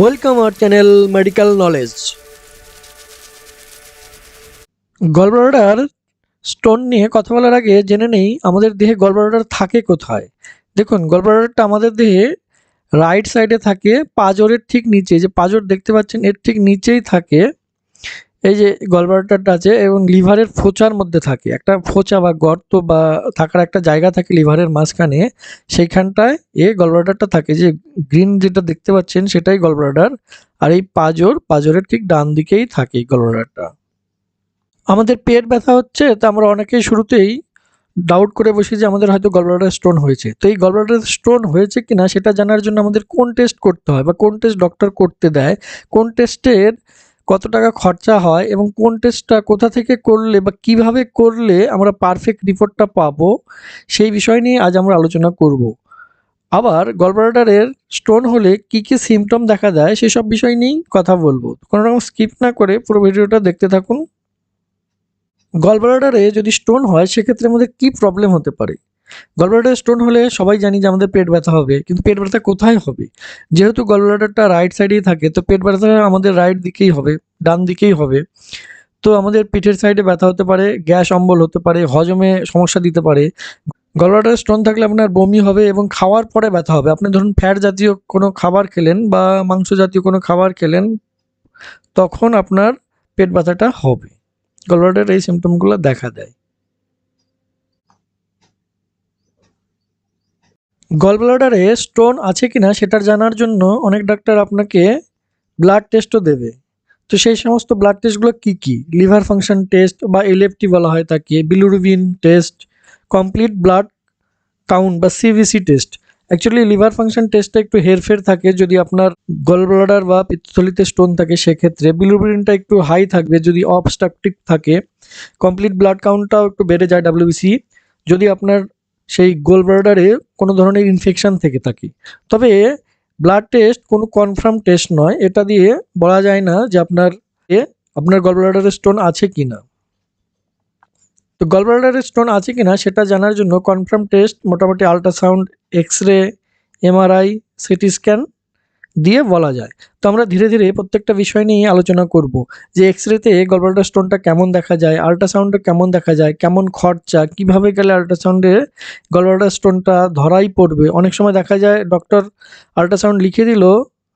Welcome our channel medical knowledge gallbladder stone নিয়ে কথা বলার আগে জেনে নেই, আমাদের দেহে গলব্লাডার থাকে কোথায়? দেখুন গলব্লাডারটা আমাদের দেহে রাইট সাইডে থাকে পাজরের ঠিক নিচে যে পাজর দেখতে পাচ্ছেন, এর ঠিক নিচেই থাকে। এই যে গলব্লাডারটা আছে এবং লিভারের ফোচার মধ্যে থাকে। একটা ফোঁচা বা গর্ত বা থাকার একটা জায়গা থাকে লিভারের মাঝখানে, সেইখানটায় এ গলব্লাডারটা থাকে। যে গ্রিন যেটা দেখতে পাচ্ছেন সেটাই গলব্লাডার আর এই পাজর, পাজরের ঠিক ডান দিকেই থাকে গলব্লাডারটা আমাদের পেট ব্যথা হচ্ছে, তা আমরা অনেকেই শুরুতেই ডাউট করে বসি যে আমাদের হয়তো গলব্লাডার স্টোন হয়েছে। তো এই গলব্লাডার স্টোন হয়েছে কিনা সেটা জানার জন্য আমাদের কোন টেস্ট করতে হয় বা কোন টেস্ট ডক্টর করতে দেয়? কোন টেস্টের কত টাকা খরচা হয় এবং কোন টেস্টটা কোথা থেকে করলে বা কীভাবে করলে আমরা পারফেক্ট রিপোর্টটা পাবো, সেই বিষয় নিয়ে আজ আমরা আলোচনা করব। আবার গলব্লাডারের স্টোন হলে কি কি সিমটম দেখা দেয় সেসব বিষয় নিয়েই কথা বলব। কোনো রকম স্কিপ না করে পুরো ভিডিওটা দেখতে থাকুন। গলব্লাডারে যদি স্টোন হয়, সেক্ষেত্রে আমাদের কি প্রবলেম হতে পারে? গলব্লাডারে স্টোন হলে সবাই জানি যে আমাদের পেট ব্যথা হবে, কিন্তু পেট ব্যথা কোথায় হবে? যেহেতু গলব্লাডারটা রাইট সাইডেই থাকে, তো পেট ব্যথা আমাদের রাইট দিকেই হবে, ডান দিকেই হবে। তো আমাদের পিঠের সাইডে ব্যথা হতে পারে, গ্যাস অম্বল হতে পারে, হজমে সমস্যা দিতে পারে। গলব্লাডার স্টোন থাকলে আপনার বমি হবে এবং খাওয়ার পরে ব্যথা হবে। আপনি ধরুন ফ্যাট জাতীয় কোনো খাবার খেলেন বা মাংস জাতীয় কোনো খাবার খেলেন, তখন আপনার পেট ব্যথাটা হবে। গলব্লাডার এই সিমটমগুলো দেখা দেয়। গলব্লাডারে স্টোন আছে কিনা সেটা জানার জন্য অনেক ডাক্তার আপনাকে ব্লাড টেস্টও দেবে। তো সেই সমস্ত ব্লাড টেস্টগুলো কী কী? লিভার ফাংশন টেস্ট বা এলএফটি বলা হয় তাকে bilirubin test complete blood count বা সিভিসি টেস্ট অ্যাকচুয়ালি লিভার ফাংশন টেস্টটা একটু হেরফের থাকে। যদি আপনার গলব্লাডার বা পিত্তথলিতে স্টোন থাকে, সেক্ষেত্রে বিলুরুবিনটা একটু হাই থাকবে। যদি অবস্ট্রাকটিভ থাকে কমপ্লিট ব্লাড কাউন্টটাও একটু বেড়ে যায় ডাব্লিউবিসি যদি আপনার সেই গোল ব্লাডারে কোনো ধরনের ইনফেকশান থেকে থাকে। তবে ব্লাড টেস্ট কোনো কনফার্ম টেস্ট নয়, এটা দিয়ে বলা যায় না যে আপনার আপনার গলব্লাডারে স্টোন আছে কি না তো গল গলব্লাডারে স্টোন আছে কি না সেটা জানার জন্য কনফার্ম টেস্ট মোটামুটি ultrasound X ray MRI CT scan দিয়ে বলা যায়। তো আমরা ধীরে ধীরে প্রত্যেকটা বিষয় নিয়ে আলোচনা করব যে এক্স রেতে গলব্লাডার স্টোনটা কেমন দেখা যায় আল্ট্রাসাউন্ডে কেমন দেখা যায়, কেমন খরচা, কীভাবে গেলে আল্ট্রাসাউন্ডে গলব্লাডার স্টোনটা ধরাই পড়বে। অনেক সময় দেখা যায় ডক্টর আল্ট্রাসাউন্ড লিখে দিল,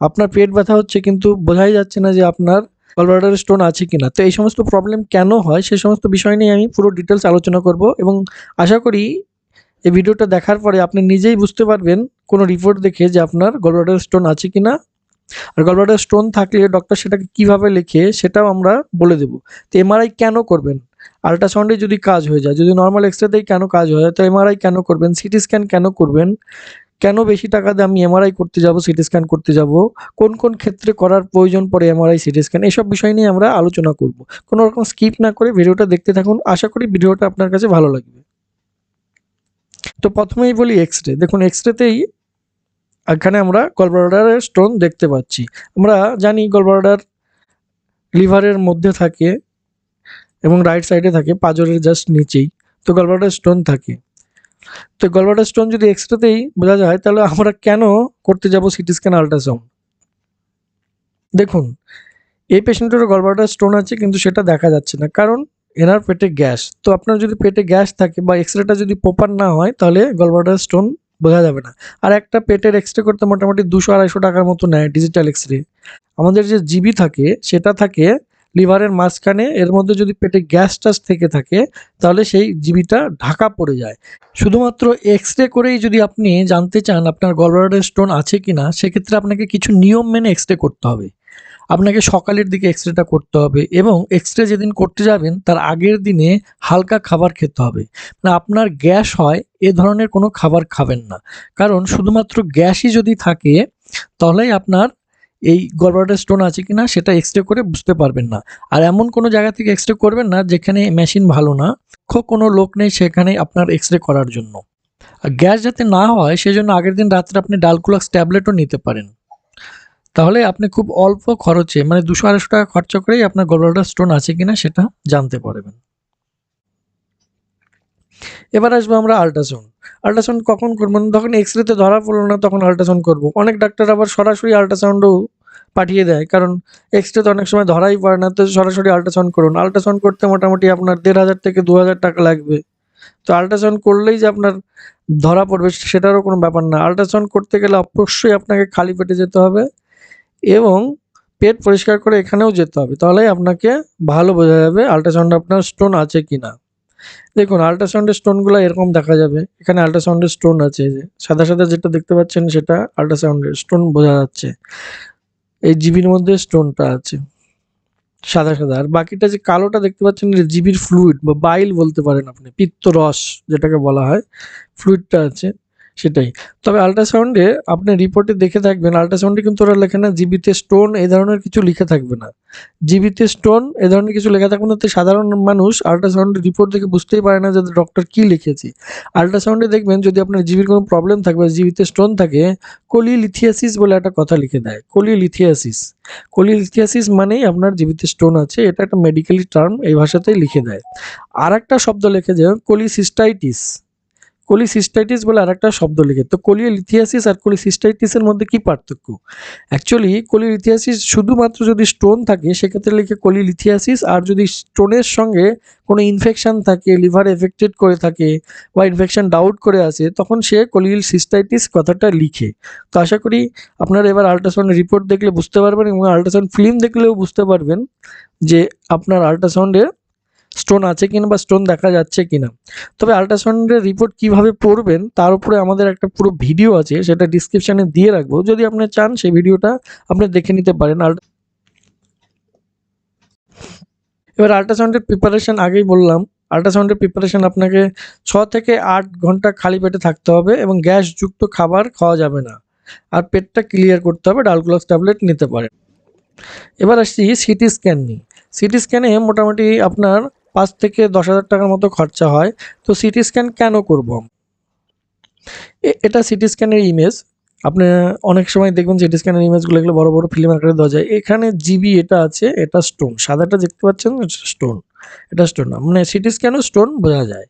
আপনার পেট ব্যথা হচ্ছে কিন্তু বোঝাই যাচ্ছে না যে আপনার গলব্লাডার স্টোন আছে কিনা। তো এই সমস্ত প্রবলেম কেন হয় সেই সমস্ত বিষয় নিয়ে আমি পুরো ডিটেলস আলোচনা করব এবং আশা করি এই ভিডিওটা দেখার পরে আপনি নিজেই বুঝতে পারবেন কোনো রিপোর্ট দেখে যে আপনার গলব্লাডার স্টোন আছে কি না আর গলব্লাডার স্টোন থাকলে ডক্টর সেটাকে কীভাবে লেখে সেটাও আমরা বলে দেবো। তো এমআরআই কেন করবেন? আল্ট্রাসাউন্ডে যদি কাজ হয়ে যায়, যদি নর্মাল এক্সরেতেই কেন কাজ হয়ে যায়, তো এমআরআই কেন করবেন? সিটি স্ক্যান কেন করবেন? কেন বেশি টাকা দিয়ে আমি এমআরআই করতে যাব সিটি স্ক্যান করতে যাব? কোন কোন ক্ষেত্রে করার প্রয়োজন পড়ে এমআরআই সিটি স্ক্যান এসব বিষয় নিয়ে আমরা আলোচনা করব। কোনো রকম স্কিপ না করে ভিডিওটা দেখতে থাকুন। আশা করি ভিডিওটা আপনার কাছে ভালো লাগবে। তো প্রথমেই বলি এক্স রে দেখুন এক্স রেতেই এখানে আমরা গলব্লাডারের স্টোন দেখতে পাচ্ছি। আমরা জানি গলব্লাডার লিভারের মধ্যে থাকে এবং রাইট সাইডে থাকে, পাজরের জাস্ট নিচেই। তো গলব্লাডার স্টোন থাকে। তো গলব্লাডার স্টোন যদি এক্স রেতেই বোঝা যায়, তাহলে আমরা কেন করতে যাব সিটি স্ক্যান আল্ট্রাসাউন্ড দেখুন, এই পেশেন্টেরও গলব্লাডার স্টোন আছে, কিন্তু সেটা দেখা যাচ্ছে না। কারণ এনার পেটে গ্যাস। তো আপনার যদি পেটে গ্যাস থাকে বা এক্স রেটা যদি প্রপার না হয়, তাহলে গলব্লাডার স্টোন বোঝা যাবে না। আর একটা পেটের এক্স রে করতে মোটামুটি দুশো আড়াইশো টাকার মতো নেয় ডিজিটাল এক্স রে আমাদের যে জিবি থাকে, সেটা থাকে লিভারের মাঝখানে, এর মধ্যে যদি পেটে গ্যাস টাস থেকে থাকে, তাহলে সেই জিবিটা ঢাকা পড়ে যায়। শুধুমাত্র এক্স রে করেই যদি আপনি জানতে চান আপনার গলব্লাডার স্টোন আছে কি না সেক্ষেত্রে আপনাকে কিছু নিয়ম মেনে এক্স রে করতে হবে। আপনাকে সকালের দিকে এক্স রেটা করতে হবে এবং এক্স রে যেদিন করতে যাবেন, তার আগের দিনে হালকা খাবার খেতে হবে। মানে আপনার গ্যাস হয়, এ ধরনের কোনো খাবার খাবেন না। কারণ শুধুমাত্র গ্যাসই যদি থাকে, তাহলেই আপনার এই গলব্লাডার স্টোন আছে কি না সেটা এক্স রে করে বুঝতে পারবেন না। আর এমন কোনো জায়গা থেকে এক্স রে করবেন না, যেখানে মেশিন ভালো না, খুব কোনো লোক নেই সেখানে আপনার এক্স রে করার জন্য। আর গ্যাস যাতে না হয়, সেজন্য আগের দিন রাত্রে আপনি ডালকুলাক্স ট্যাবলেটও নিতে পারেন। তাহলে আপনি খুব অল্প খরচে মানে দুশো আড়াইশো টাকা খরচা করেই আপনার গলব্লাডার স্টোন আছে কিনা সেটা জানতে পারবেন। এবার আসব আমরা আল্ট্রাসাউন্ড আল্ট্রাসাউন্ড কখন করব? যখন এক্স রেতে ধরা পড়ল না তখন আল্ট্রাসাউন্ড করব। অনেক ডাক্তার আবার সরাসরি আল্ট্রাসাউন্ডও পাঠিয়ে দেয়, কারণ এক্সরে তো অনেক সময় ধরাই পড়ে না, তো সরাসরি আল্ট্রাসাউন্ড করুন। আল্ট্রাসাউন্ড করতে মোটামুটি আপনার দেড় হাজার থেকে দু হাজার টাকা লাগবে। তো আল্ট্রাসাউন্ড করলেই যে আপনার ধরা পড়বে, সেটারও কোনো ব্যাপার না। আল্ট্রাসাউন্ড করতে গেলে অবশ্যই আপনাকে খালি পেটে যেতে হবে। এবং পেট পরিষ্কার করে এখানেও যেতে হবে। তাহলে আপনাকে ভালো বোঝা যাবে আল্ট্রাসাউন্ড আপনার স্টোন আছে কি না দেখুন আল্ট্রাসাউন্ডের স্টোনগুলো এরকম দেখা যাবে। এখানে আল্ট্রাসাউন্ডের স্টোন আছে যে। সাদা সাদা যেটা দেখতে পাচ্ছেন সেটা আল্ট্রাসাউন্ডের স্টোন বোঝা যাচ্ছে। এই জিবির মধ্যে স্টোনটা আছে। সাদা সাদা। আর বাকিটা যে কালোটা দেখতে পাচ্ছেন জিবির ফ্লুইড বা বাইল বলতে পারেন আপনি পিত্ত রস যেটাকে বলা হয় ফ্লুইডটা আছে। সেটাই। তবে আল্ট্রাসাউন্ডে আপনি রিপোর্টে দেখে থাকবেন আল্ট্রাসাউন্ডে কিন্তু ওরা লেখে না জিবিতে স্টোন এই ধরনের কিছু লিখে থাকবে না। জিবিতে স্টোন এ ধরনের কিছু লেখা থাকবে না, তো সাধারণ মানুষ আল্ট্রাসাউন্ডের রিপোর্ট দেখে বুঝতেই পারে না যে ডক্টর কী লিখেছে। আল্ট্রাসাউন্ডে দেখবেন যদি আপনার জিবির কোনো প্রবলেম থাকে বা জিবিতে স্টোন থাকে, কোলিলিথিয়াসিস বলে একটা কথা লিখে দেয়, কোলিলিথিয়াসিস। কোলিলিথিয়াসিস মানেই আপনার জিবিতে স্টোন আছে, এটা একটা মেডিকেলি টার্ম এই ভাষাতেই লিখে দেয়। আর একটা শব্দ লিখে যায় কোলিসিস্টাইটিস। কোলিসিস্টাইটিস বলে আর একটা শব্দ লিখে। তো কোলিলিথিয়াসিস আর কোলিসিস্টাইটিসের মধ্যে কি পার্থক্য? অ্যাকচুয়ালি কোলিলিথিয়াসিস শুধুমাত্র যদি স্টোন থাকে, সেক্ষেত্রে লিখে কোলিলিথিয়াসিস, আর যদি স্টোনের সঙ্গে কোনো ইনফেকশান থাকে লিভার এফেক্টেড করে থাকে, বা ইনফেকশন ডাউট করে আসে, তখন সে কোলিল সিস্টাইটিস কথাটা লিখে। তো আশা করি আপনারা এবার আল্ট্রাসাউন্ড রিপোর্ট দেখলে বুঝতে পারবেন, এবং আল্ট্রাসাউন্ড ফিল্ম দেখলেও বুঝতে পারবেন যে আপনার আল্ট্রাসাউন্ডে স্টোন আছে কিনা বা স্টোন দেখা যাচ্ছে কিনা। তবে আল্ট্রাসাউন্ডের রিপোর্ট কীভাবে পড়বেন, তার উপরে আমাদের একটা পুরো ভিডিও আছে, সেটা ডিসক্রিপশানে দিয়ে রাখব। যদি আপনি চান, সেই ভিডিওটা আপনি দেখে নিতে পারেন। এবার আল্ট্রাসাউন্ডের প্রিপারেশন আগেই বললাম। আল্ট্রাসাউন্ডের প্রিপারেশন আপনাকে ছ থেকে আট ঘণ্টা খালি পেটে থাকতে হবে এবং গ্যাসযুক্ত খাবার খাওয়া যাবে না। আর পেটটা ক্লিয়ার করতে হবে ডালগুলাক্স ট্যাবলেট নিতে পারেন। এবার আসছি সিটি স্ক্যান নিয়ে। সিটি স্ক্যানে মোটামুটি আপনার পাঁচ থেকে দশ হাজার টাকার মতো খরচা হয়। তো সিটি স্ক্যান কেন করব? এটা সিটি স্ক্যানের ইমেজ আপনি অনেক সময় দেখবেন সিটি স্ক্যানের ইমেজগুলো এগুলো বড় বড় ফিল্ম আকারে দেওয়া যায়। এখানে জিবি এটা আছে, এটা স্টোন সাদাটা দেখতে পাচ্ছেন স্টোন এটা স্টোন মানে সিটি স্ক্যানও স্টোন বোঝা যায়।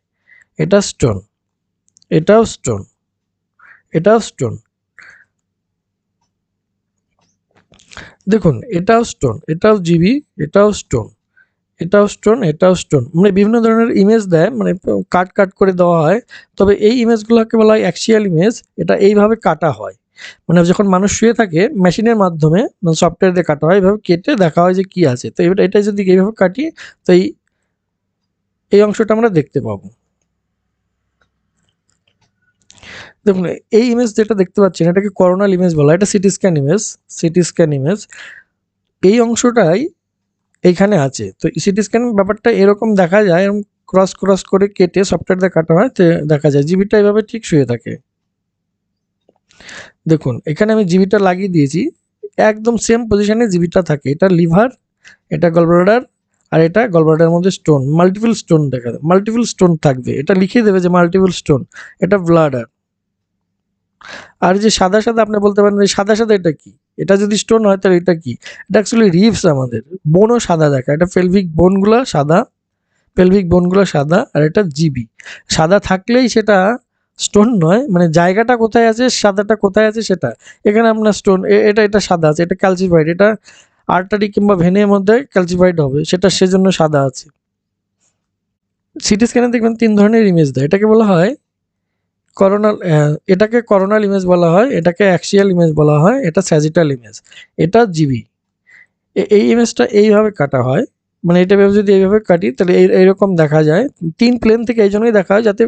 এটা স্টোন এটাও স্টোন এটাও স্টোন দেখুন, এটাও স্টোন এটাও জিবি এটাও স্টোন এটাও স্টোন এটাও স্টোন মানে বিভিন্ন ধরনের ইমেজ দেয় মানে কাট কাট করে দেওয়া হয়। তবে এই ইমেজগুলোকে বলা হয় অ্যাক্সিয়াল ইমেজ এটা এইভাবে কাটা হয়। মানে যখন মানুষ শুয়ে থাকে মেশিনের মাধ্যমে মানে সফটওয়্যার দিয়ে কাটা হয় এইভাবে কেটে দেখা হয় যে কি আছে। তো এবার এটা যদি এইভাবে কাটি, তো এই এই অংশটা আমরা দেখতে পাবো। দেখুন, এই ইমেজ যেটা দেখতে পাচ্ছেন, এটাকে করোনাল ইমেজ বলা এটা CT scan image CT scan image এই অংশটাই এইখানে আছে। তো সিটি স্ক্যান ব্যাপারটা এরকম দেখা যায় এরকম ক্রস ক্রস করে কেটে সফটওয়্যার দিয়ে কাটা হয় দেখা যায় জিবিটা এভাবে ঠিক শুয়ে থাকে। দেখুন, এখানে আমি জিবিটা লাগিয়ে দিয়েছি। একদম সেম পজিশনে জিবিটা থাকে। এটা লিভার, এটা গলব্লাডার আর এটা গলব্লাডার মধ্যে স্টোন মাল্টিপল স্টোন দেখা যায়। মাল্টিপল স্টোন থাকবে। এটা লিখে দেবে যে মাল্টিপল স্টোন এটা ব্লাডার আর যে সাদা সাদা আপনি বলতে পারেন সাদা সাদা এটা কি? এটা যদি স্টোন হয়, তাহলে এটা কি? এটা অ্যাকচুয়ালি রিভস আমাদের। বোনও সাদা দেখা। এটা পেলভিক বোনগুলো সাদা পেলভিক বোনগুলো সাদা, আর এটা জিবি। সাদা থাকলেই সেটা স্টোন নয় মানে জায়গাটা কোথায় আছে, সাদাটা কোথায় আছে সেটা। এখানে আপনার স্টোন এটা এটা সাদা আছে, এটা ক্যালসিফাইড এটা আর্টারি কিংবা ভেনের মধ্যে ক্যালসিফাইড হবে, সেটা সেজন্য সাদা আছে। সিটি স্ক্যানে দেখবেন তিন ধরনের ইমেজ দেয়। এটাকে বলা হয় করোনাল এটাকে করোনাল ইমেজ বলা হয়, এটাকে অ্যাক্সিয়াল ইমেজ বলা হয়, এটা স্যাজিটাল ইমেজ এটা জিবি এই ইমেজটা এইভাবে কাটা হয় মানে এটা ভেবে যদি এইভাবে কাটি, তাহলে এই, এইরকম দেখা যায়। তিন প্লেন থেকে এই জন্যই দেখা হয় যাতে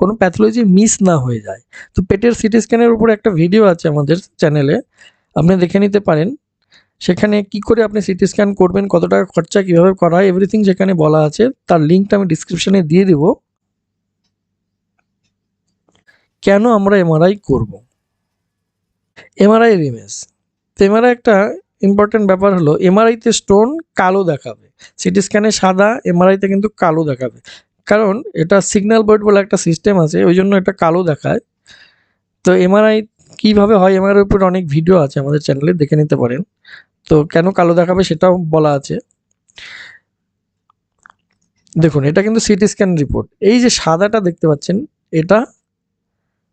কোনো প্যাথোলজি মিস না হয়ে যায়। তো পেটের সিটি স্ক্যানের উপর একটা ভিডিও আছে আমাদের চ্যানেলে আপনি দেখে নিতে পারেন। সেখানে কি করে আপনি সিটি স্ক্যান করবেন, কত টাকা খরচা, কীভাবে করা হয় এভরিথিং সেখানে বলা আছে, তার লিঙ্কটা আমি ডিসক্রিপশানে দিয়ে দেবো। কেন আমরা এমআরআই করব? এমআরআই ইমেজ তো এমআরআই একটা ইম্পর্টেন্ট ব্যাপার হলো এমআরআইতে স্টোন কালো দেখাবে। সিটি স্ক্যানে সাদা এমআরআইতে কিন্তু কালো দেখাবে। কারণ এটা সিগন্যাল বোর্ড বলে একটা সিস্টেম আছে, ওই জন্য এটা কালো দেখায়। তো এমআরআই কীভাবে হয় এমআরআই উপর অনেক ভিডিও আছে, আমাদের চ্যানেলে দেখে নিতে পারেন। তো কেন কালো দেখাবে সেটাও বলা আছে। দেখুন, এটা কিন্তু সিটি স্ক্যান রিপোর্ট এই যে সাদাটা দেখতে পাচ্ছেন, এটা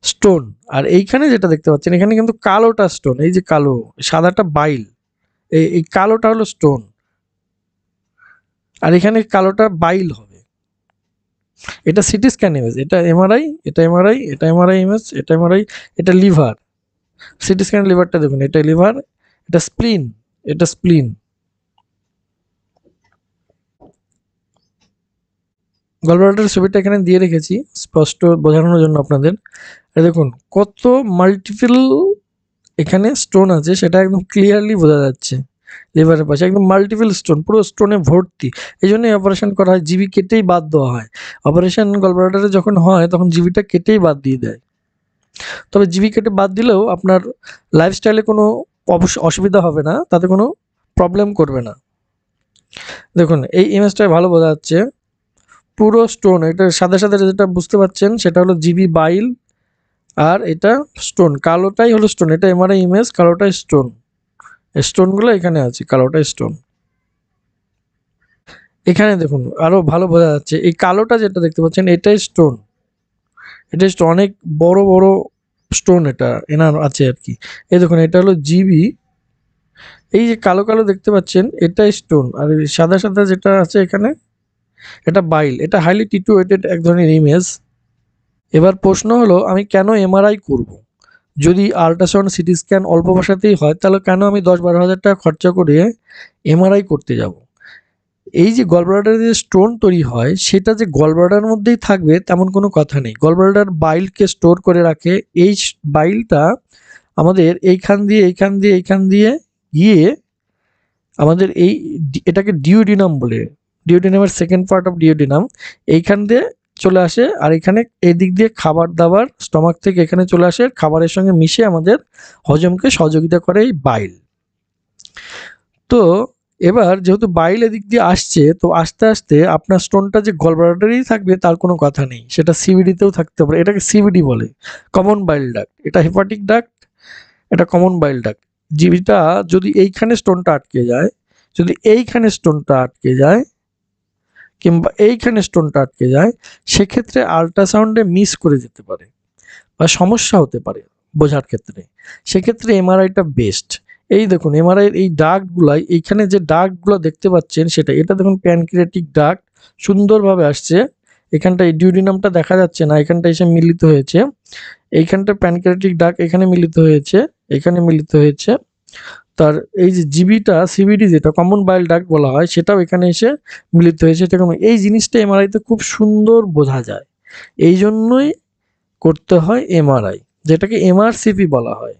স্টোন। আর এইখানে যেটা দেখতে পাচ্ছেন, এখানে কিন্তু কালোটা স্টোন, এই যে কালো, সাদাটা বাইল। এই এই কালোটা হলো স্টোন। আর এখানে কালোটা বাইল হবে। এটা সিটি স্ক্যান ইমেজ, এটা এমআরআই এটা এমআরআই এটা এমআরআই ইমেজ, এটা এমআরআই, এটা লিভার। সিটি স্ক্যান লিভারটা দেখুন, এটা লিভার, এটা স্প্লিন এটা স্প্লিন। গলব্লাডারের ছবিটা এখানে দিয়ে রেখেছি, স্পষ্ট বোঝানোর জন্য আপনাদের। দেখুন, কত মাল্টিপল এখানে স্টোন আছে, সেটা একদম ক্লিয়ারলি বোঝা যাচ্ছে। লিভারের পাশে একদম মাল্টিপল স্টোন পুরো স্টোনে ভর্তি। এই জন্যই অপারেশন করা হয়, জিবি কেটেই বাদ দেওয়া হয়। অপারেশন গলব্লাডারে যখন হয়, তখন জিবিটা কেটেই বাদ দিয়ে দেয়। তবে জিবি কেটে বাদ দিলেও আপনার লাইফস্টাইলে কোনো অবশ্য অসুবিধা হবে না, তাতে কোনো প্রবলেম করবে না। দেখুন, এই ইমেজটায় ভালো বোঝা যাচ্ছে। পুরো স্টোন এটা সাদা সাদা যেটা বুঝতে পারছেন সেটা হলো জিবি বাইল আর এটা স্টোন কালোটাই হলো স্টোন এটা এমআরআই ইমেজ কালোটাই স্টোন স্টোনগুলো এখানে আছে, কালোটা স্টোন এখানে দেখুন আরও ভালো বোঝা যাচ্ছে, এই কালোটা যেটা দেখতে পাচ্ছেন, এটাই স্টোন এটা স্টোন অনেক বড় বড় স্টোন এটা, এনার আছে আর কি। এই দেখুন, এটা হলো জিবি এই যে কালো কালো দেখতে পাচ্ছেন, এটাই স্টোন আর সাদা সাদা যেটা আছে এখানে, এটা বাইল এটা হাইলি টিটুয়েটেড এক ধরনের ইমেজ এবার প্রশ্ন হলো, আমি কেন এমআরআই করব। যদি আল্ট্রাসাউন্ড সিটি স্ক্যান অল্প ভাষাতেই হয়, তাহলে কেন আমি দশ বারো হাজার টাকা খরচা করে এমআরআই করতে যাব। এই যে গলব্লাডারে যে স্টোন তৈরি হয়, সেটা যে গলব্লাডার মধ্যেই থাকবে তেমন কোনো কথা নেই গলব্লাডার বাইলকে স্টোর করে রাখে এই বাইলটা আমাদের এইখান দিয়ে এইখান দিয়ে এইখান দিয়ে গিয়ে আমাদের এই এটাকে ডিওডিনাম বলে ডিওডিনামের সেকেন্ড পার্ট অফ ডিওডিনাম এইখান দিয়ে চলে আসে আর এখানে এদিক দিয়ে খাবার দাবার স্টমাক থেকে এখানে চলে আসে। খাবারের সঙ্গে মিশে আমাদের হজমকে সহযোগিতা করে এই বাইল তো এবার যেহেতু বাইল এদিক দিয়ে আসছে, তো আস্তে আস্তে আপনার স্টোনটা যে গলব্লাডারেই থাকবে তার কোনো কথা নেই। সেটা সিবিডিতেও থাকতে পারে। এটাকে সিবিডি বলে। কমন বাইল ডাক্ট এটা হেপাটিক ডাক্ট এটা কমন বাইল ডাক্ট জিবিটা যদি এইখানে স্টোনটা আটকে যায়, যদি এইখানে স্টোনটা আটকে যায় কিংবা এইখানে স্টোনটা আটকে যায়, সেক্ষেত্রে আল্ট্রাসাউন্ডে মিস করে যেতে পারে বা সমস্যা হতে পারে বোঝার ক্ষেত্রে। সেক্ষেত্রে এমআরআইটা বেস্ট এই দেখুন এমআরআই এই ডাকগুলাই এইখানে যে ডাকগুলো দেখতে পাচ্ছেন সেটা, এটা দেখুন প্যানক্রিয়াটিক ডাক সুন্দরভাবে আসছে। এখানটা ডিউডিনামটা দেখা যাচ্ছে না এখানটা এসে মিলিত হয়েছে। এইখানটা প্যানক্রিয়াটিক ডাক এখানে মিলিত হয়েছে, এখানে মিলিত হয়েছে। তার এই যে জিবিটা, সিবিডি যেটা কমন বাইল ডাক বলা হয়, সেটাও এখানে এসে মিলিত হয়েছে। সেটা এই জিনিসটা এমআরআইতে খুব সুন্দর বোঝা যায়। এই জন্যই করতে হয় এমআরআই যেটাকে এমআরসিপি বলা হয়।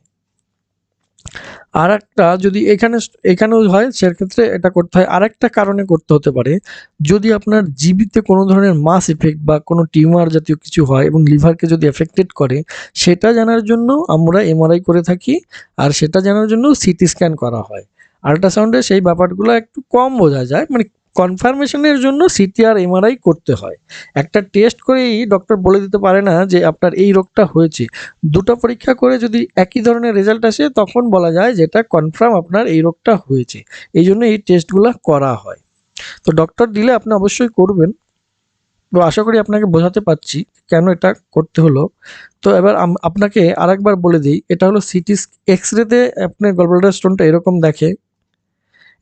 আর একটা যদি এখানে, এখানেও হয়, সেক্ষেত্রে এটা করতে হয়। আর একটা কারণে করতে হতে পারে, যদি আপনার জিবিতে কোনো ধরনের মাস এফেক্ট বা কোনো টিউমার জাতীয় কিছু হয় এবং লিভারকে যদি এফেক্টেড করে, সেটা জানার জন্য আমরা এমআরআই করে থাকি আর সেটা জানার জন্য সিটি স্ক্যান করা হয়। আল্ট্রাসাউন্ডে সেই ব্যাপারগুলো একটু কম বোঝা যায় মানে কনফার্মেশনের জন্য সিটি আর এমআরআই করতে হয়। একটা টেস্ট করেই ডক্টর বলে দিতে পারে না যে আপনার এই রোগটা হয়েছে। দুটো পরীক্ষা করে যদি একই ধরনের রেজাল্ট আসে, তখন বলা যায় যেটা কনফার্ম আপনার এই রোগটা হয়েছে। এই জন্য এই টেস্টগুলো করা হয়। তো ডক্টর দিলে আপনি অবশ্যই করবেন। তো আশা করি আপনাকে বোঝাতে পারছি কেন এটা করতে হলো। তো এবার আপনাকে আরেকবার বলে দিই, এটা হলো সিটি এক্স রেতে আপনার গলব্লাডার স্টোনটা এরকম দেখে।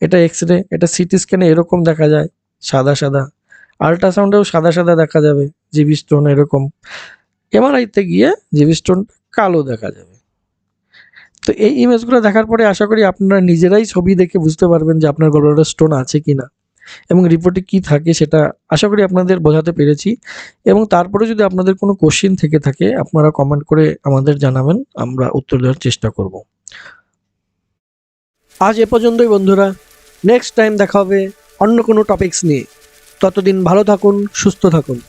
এটা এক্স রে এটা সিটি স্ক্যানে এরকম দেখা যায়, সাদা সাদা। আল্ট্রাসাউন্ডেও সাদা সাদা দেখা যাবে জিবি স্টোন এরকম। এমআরআইতে গিয়ে জিবি স্টোন কালো দেখা যাবে। তো এই ইমেজগুলো দেখার পরে আশা করি আপনারা নিজেরাই ছবি দেখে বুঝতে পারবেন যে আপনার গলব্লাডার স্টোন আছে কি না এবং রিপোর্টে কি থাকে সেটা আশা করি আপনাদের বোঝাতে পেরেছি। এবং তারপরে যদি আপনাদের কোনো কোশ্চিন থেকে থাকে, আপনারা কমেন্ট করে আমাদের জানাবেন, আমরা উত্তর দেওয়ার চেষ্টা করব। আজ এ পর্যন্তই বন্ধুরা। নেক্সট টাইম দেখা হবে অন্য কোনো টপিকস নিয়ে। ততদিন ভালো থাকুন সুস্থ থাকুন।